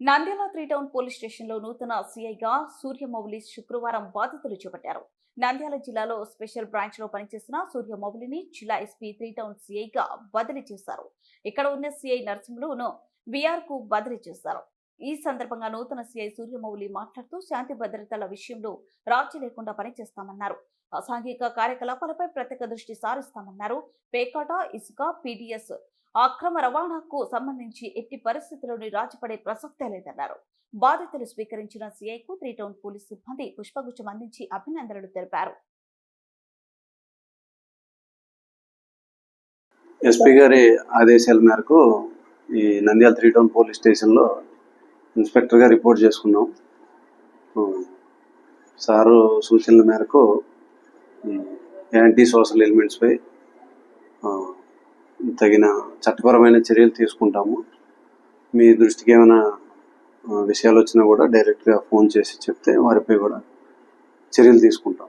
Nandyal three town police స్టేషన్లో నూతన సీఐగా సూర్యమౌళి శుక్రవారం బాధ్యతలు చేపట్టారు. నంద్యాల జిల్లాలో స్పెషల్ బ్రాంచ్లో పనిచేసిన సూర్యమౌళిని జిల్లా ఎస్పీ త్రీ టౌన్ సీఐగా బదిలీ చేశారు. ఇక్కడ ఉన్న సీఐ నరసింహులును విఆర్కు బదిలీ చేశారు. ఈ సందర్భంగా నూతన సీఐ సూర్యమౌళి మాట్లాడుతూ శాంతి భద్రతల విషయంలో రాజీ లేకుండా పనిచేస్తామన్నారు. అసాంఘిక కార్యకలాపాలపై ప్రత్యేక దృష్టి సారిస్తామన్నారు. పేకాట ఇసుక పీడిఎస్ అక్రమ రవాణాకు సంబంధించి ఎట్టి పరిస్థితుల్లోని రాజీపడే ప్రసక్తే లేదన్నారు. బాధితులు స్వీకరించిన సీఐకు త్రీ టౌన్ పోలీస్ సిబ్బంది పుష్పగుచ్చం అందించి అభినందనలు తెలిపారు. ఎస్పీ గారి ఆదేశాల మేరకు ఈ నంద్యాల త్రీ టౌన్ పోలీస్ స్టేషన్లో ఇన్స్పెక్టర్గా రిపోర్ట్ చేసుకున్నాం. సారు సూచనల మేరకు యాంటీ సోషల్ ఎలిమెంట్స్పై తగిన చట్టపరమైన చర్యలు తీసుకుంటాము. మీ దృష్టికి ఏమైనా విషయాలు వచ్చినా కూడా డైరెక్ట్గా ఫోన్ చేసి చెప్తే వారిపై కూడా చర్యలు తీసుకుంటాం